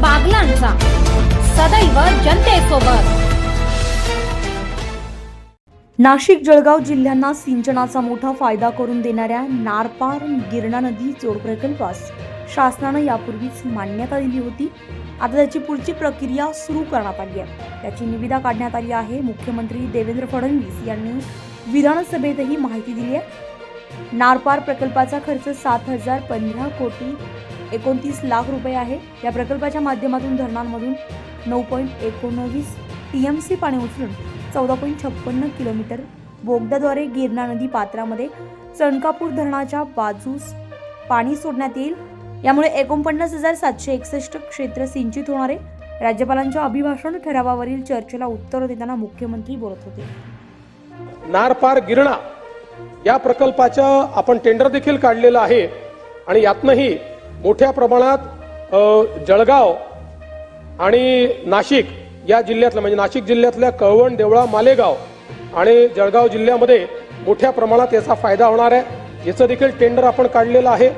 बागलांचा. सदैव जनतेसोबत. नाशिक जळगाव जिल्ह्यांना सिंचनाचा मोठा फायदा करून देणाऱ्या नारपार गिरणा नदी जोड प्रकल्पास शासनानं यापूर्वीच मान्यता दिली होती. आता त्याची पुढची प्रक्रिया सुरू करण्यात आली आहे. त्याची निविदा काढण्यात आली आहे. मुख्यमंत्री देवेंद्र फडणवीस यांनी विधानसभेतही माहिती दिली आहे. नारपार प्रकल्पाचा खर्च सात हजार पंधरा कोटी एकोणतीस लाख रुपये आहे. या प्रकल्पाच्या माध्यमातून धरणांमधून नऊ पॉईंट एकोणवीस टी एम सी पाणी उचलून चौदा पॉईंट छप्पन्न किलोमीटर बोगद्याद्वारे गिरणा नदी पात्रामध्ये चणकापूर धरणाच्या बाजूस पाणी सोडण्यात येईल. यामुळे एकोणपन्नास हजार सातशे एकसष्ट क्षेत्र सिंचित होणारे राज्यपालांच्या अभिभाषण ठरावावरील चर्चेला उत्तर देताना मुख्यमंत्री बोलत होते. नारपार गिरणा या प्रकल्पाचं आपण टेंडर देखील काढलेलं आहे. आणि यातनंही मोठ्या प्रमाणात जळगाव आणि नाशिक या जिल्ह्यातल्या म्हणजे नाशिक जिल्ह्यातल्या कळवण देवळा मालेगाव आणि जळगाव जिल्ह्यामध्ये मोठ्या प्रमाणात याचा फायदा होणार आहे. याचं देखील टेंडर आपण काढलेलं आहे.